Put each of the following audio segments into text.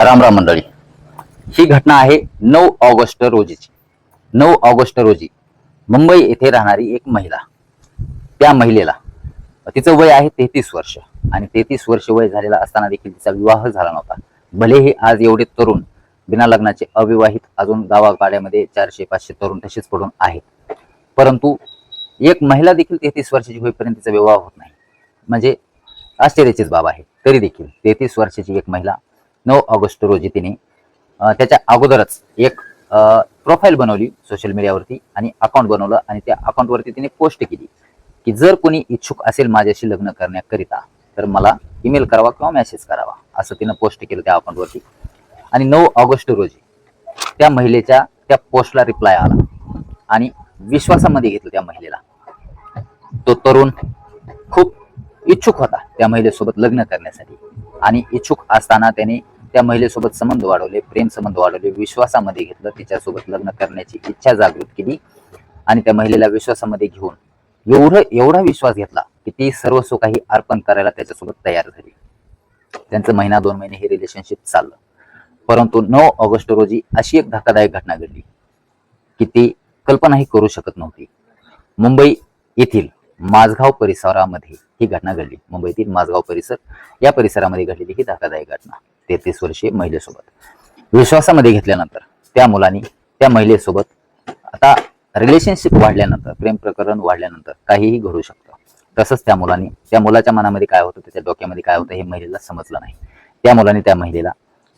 रामराम मंडळी. ही घटना आहे नऊ ऑगस्ट रोजीची. नऊ ऑगस्ट रोजी मुंबई येथे राहणारी एक महिला त्या महिलेला तिचं वय आहे तेहतीस वर्ष आणि तेहतीस वर्ष वय झालेला असताना देखील तिचा विवाह झाला नव्हता. भलेही आज एवढे तरुण बिना लग्नाचे अविवाहित अजून गावागाड्यामध्ये चारशे पाचशे तरुण तसेच पडून आहेत. परंतु एक महिला देखील तेहतीस वर्षाची होईपर्यंत तिचा विवाह होत नाही. म्हणजे आश्चर्याचीच बाब आहे. तरी देखील तेहतीस वर्षाची एक महिला नऊ ऑगस्ट रोजी तिने त्याच्या अगोदरच एक प्रोफाईल बनवली सोशल मीडियावरती आणि अकाउंट बनवलं आणि त्या अकाउंटवरती तिने पोस्ट केली की जर कोणी इच्छुक असेल माझ्याशी लग्न करण्याकरिता तर मला ईमेल करावा किंवा मेसेज करावा असं तिनं पोस्ट केलं त्या अकाउंटवरती आणि नऊ ऑगस्ट रोजी त्या महिलेच्या त्या पोस्टला रिप्लाय आला आणि विश्वासामध्ये घेतलं त्या महिलेला. तो तरुण खूप इच्छुक होता त्या महिलेसोबत लग्न करण्यासाठी. आणि इच्छुक असताना त्याने त्या महिलेसोबत संबंध वाढवले प्रेम संबंध वाढवले विश्वासामध्ये घेतलं तिच्यासोबत लग्न करण्याची इच्छा जागृत केली आणि त्या महिलेला विश्वासामध्ये घेऊन एवढं एवढा विश्वास घेतला की ती सर्वस्व काही अर्पण करायला त्याच्यासोबत तयार झाली. त्यांचं महिना दोन महिने हे रिलेशनशिप चाललं. परंतु नऊ ऑगस्ट रोजी अशी एक धक्कादायक घटना घडली की ती कल्पनाही करू शकत नव्हती. मुंबई येथील माझगाव परिसरामध्ये ही घटना घडली. मुंबईतील माझगाव परिसर या परिसरामध्ये घडलेली ही धक्कादायक घटना. तेहतीस वर्षीय महिलेसोबत. विश्वासामध्ये घेतल्यानंतर त्या मुलांनी त्या महिलेसोबत आता रिलेशनशिप वाढल्यानंतर प्रेम प्रकरण वाढल्यानंतर काहीही घडू शकतं. तसंच त्या मुलांनी त्या मुलाच्या मनामध्ये काय होतं त्याच्या डोक्यामध्ये काय होतं हे महिलेला समजलं नाही. त्या मुलाने त्या महिलेला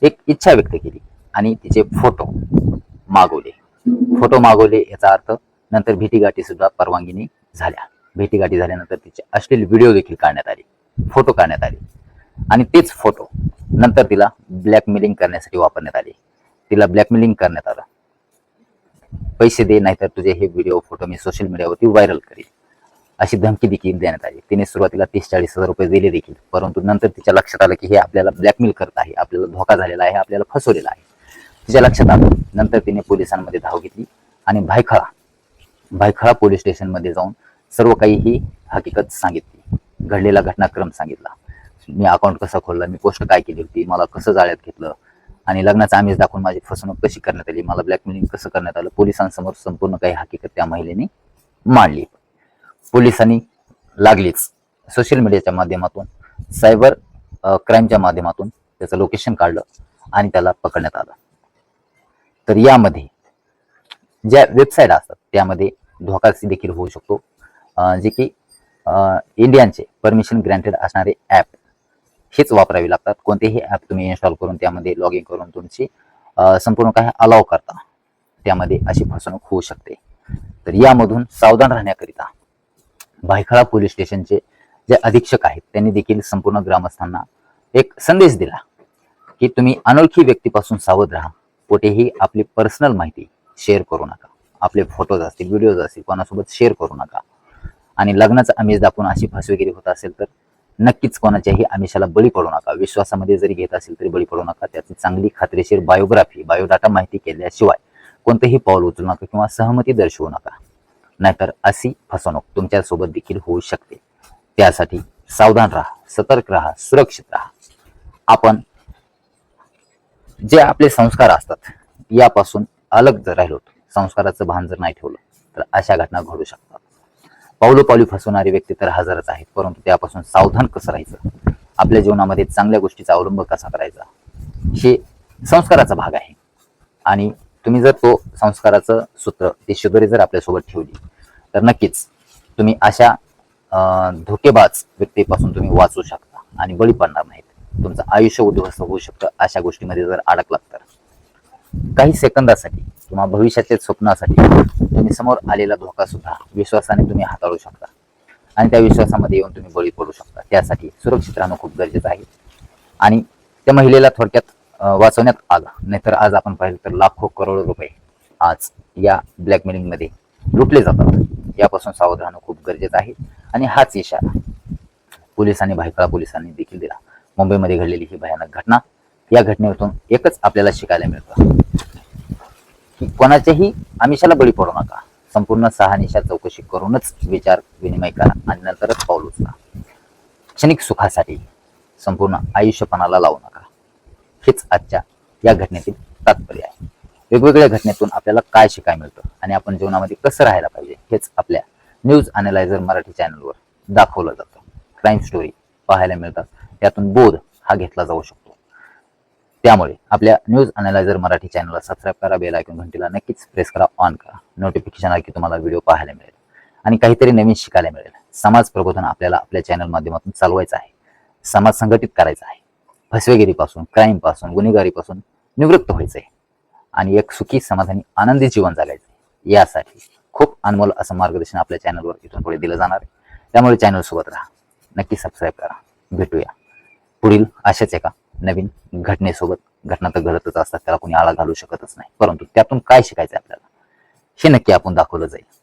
एक इच्छा व्यक्त केली आणि तिचे फोटो मागवले. फोटो मागवले याचा अर्थ नंतर भीतीगाठी सुद्धा परवानगीने झाल्या. भेटीगाठी झाल्यानंतर तिचे अश्लील व्हिडिओ देखील काढण्यात आले. फोटो काढण्यात आले. आणि तेच फोटो नंतर तिला ब्लॅकमेलिंग करण्यासाठी वापरण्यात आले. तिला ब्लॅकमेलिंग करण्यात आलं. पैसे दे नाहीतर तुझे हे व्हिडिओ फोटो मी सोशल मीडियावरती व्हायरल करेल अशी धमकी देखील देण्यात आली. तिने सुरुवातीला तीस चाळीस हजार रुपये दिले देखील. परंतु नंतर तिच्या लक्षात आलं की हे आपल्याला ब्लॅकमेल करत आहे. आपल्याला धोका झालेला आहे. आपल्याला फसवलेला आहे. तिच्या लक्षात आलं. नंतर तिने पोलिसांमध्ये धाव घेतली. आणि भायखळा भायखळा पोलीस स्टेशनमध्ये जाऊन सर्व काही ही हकीकत सांगितली. घडलेला घटनाक्रम सांगितला. मी अकाउंट कसा खोललं मी पोस्ट काय केली होती मला कसं जाळ्यात घेतलं आणि लग्नाचा आम्हीच दाखवून माझी फसवणूक कशी करण्यात आली मला ब्लॅकमेलिंग कसं करण्यात आलं पोलिसांसमोर संपूर्ण काही हकीकत त्या महिलेने मांडली. पोलिसांनी लागलीच. सोशल मीडियाच्या माध्यमातून सायबर क्राईमच्या माध्यमातून त्याचं लोकेशन काढलं आणि त्याला पकडण्यात आलं. तर यामध्ये ज्या वेबसाईट असतात त्यामध्ये धोका देखील होऊ शकतो. जे की इंडियनचे परमिशन ग्रँटेड असणारे ॲप हेच वापरावे लागतात. कोणतेही ॲप तुम्ही इन्स्टॉल करून त्यामध्ये लॉग इन करून तुमची संपूर्ण काही अलाव करता. त्यामध्ये अशी फसवणूक होऊ शकते. तर यामधून सावधान राहण्याकरिता भायखळा पोलीस स्टेशनचे जे अधीक्षक आहेत त्यांनी देखील संपूर्ण ग्रामस्थांना एक संदेश दिला की तुम्ही अनोळखी व्यक्तीपासून सावध राहा. कुठेही आपली पर्सनल माहिती शेअर करू नका. आपले फोटोज असतील व्हिडिओज असतील कोणासोबत शेअर करू नका. आणि लग्नाचा आमिष दाखवून अशी फसवेगिरी होत असेल तर नक्कीच कोणाच्याही आमिषाला बळी पडू नका. विश्वासामध्ये जरी घेत असेल तरी बळी पडू नका. त्याची चांगली खात्रीशीर बायोग्राफी बायोडाटा माहिती केल्याशिवाय कोणतेही पाऊल उचलू नका किंवा सहमती दर्शवू नका. नाहीतर अशी फसवणूक तुमच्यासोबत देखील होऊ शकते. त्यासाठी सावधान राहा सतर्क राहा सुरक्षित राहा. आपण जे आपले संस्कार असतात यापासून अलग जर राहिलो संस्काराचं भान जर नाही ठेवलं तर अशा घटना घडू शकतात. पावलोपावली फसवणारे व्यक्ती तर हजारच आहेत परंतु त्यापासून सावधान कसं राहायचं? आपल्या जीवनामध्ये चांगल्या गोष्टीचा अवलंब कसा करायचा? हे संस्काराचा भाग आहे. आणि तुम्ही जर तो संस्काराचं सूत्र ती शिदोरी जर आपल्यासोबत ठेवली तर नक्कीच तुम्ही अशा धोकेबाज व्यक्तीपासून तुम्ही वाचू शकता आणि बळी पडणार नाहीत. तुमचं आयुष्य उद्ध्वस्त होऊ शकतं अशा गोष्टीमध्ये जर अडकलात काही सेकंदासाठी किंवा भविष्याच्या स्वप्नासाठी तुम्ही समोर आलेला धोका सुद्धा विश्वासाने तुम्ही हाताळू शकता. आणि त्या विश्वासामध्ये येऊन तुम्ही बळी पडू शकता. त्यासाठी सुरक्षित राहणं खूप गरजेचं आहे. आणि त्या महिलेला थोडक्यात वाचवण्यात आलं. नाहीतर आज आपण पाहिलं तर लाखो करोड रुपये आज या ब्लॅकमेलिंगमध्ये लुटले जातात. यापासून सावध राहणं खूप गरजेचं आहे. आणि हाच इशारा पोलिसांनी भायखळा पोलिसांनी देखील दिला. मुंबईमध्ये घडलेली ही भयानक घटना. या घटनेतून एकच आपल्याला शिकायला मिळतं. की कोणाच्याही आमिषाला बळी पडू नका. संपूर्ण सहानिशा चौकशी करूनच विचार विनिमय करा आणि नंतरच पाऊल उचला. क्षणिक सुखासाठी संपूर्ण आयुष्यपणाला लावू नका. हेच आजच्या या घटनेतील तात्पर्य आहे. वेगवेगळ्या घटनेतून आपल्याला काय शिकाय मिळतं आणि आपण जीवनामध्ये कसं राहायला पाहिजे हेच आपल्या न्यूज अनालायझर मराठी चॅनलवर दाखवलं जातं. क्राईम स्टोरी पाहायला मिळतात. त्यातून बोध हा घेतला जाऊ शकतो. त्यामुळे आपल्या न्यूज अनालायझर मराठी चॅनलला सबस्क्राईब करा बेल ऐकून घंटीला नक्कीच प्रेस करा ऑन करा. नोटिफिकेशन आलं की तुम्हाला व्हिडिओ पाहायला मिळेल. आणि काहीतरी नवीन शिकायला मिळेल. समाज प्रबोधन आपल्याला आपल्या चॅनल माध्यमातून चालवायचं आहे. समाज संघटित करायचा आहे. फसवेगिरीपासून क्राईमपासून गुन्हेगारीपासून निवृत्त व्हायचं आहे. आणि एक सुखी समाधानी आनंदी जीवन जगायचं आहे. यासाठी खूप अनमोल असं मार्गदर्शन आपल्या चॅनलवर इथून पुढे दिलं जाणार आहे. त्यामुळे चॅनल सोबत राहा. नक्की सबस्क्राईब करा. भेटूया. पुढील अशाच एका नवीन घटनेसोबत घटना तर घडतच असतात त्याला कोणी आळा घालू शकतच नाही. परंतु त्यातून काय शिकायचं आपल्याला? हे नक्की आपण दाखवलं जाईल.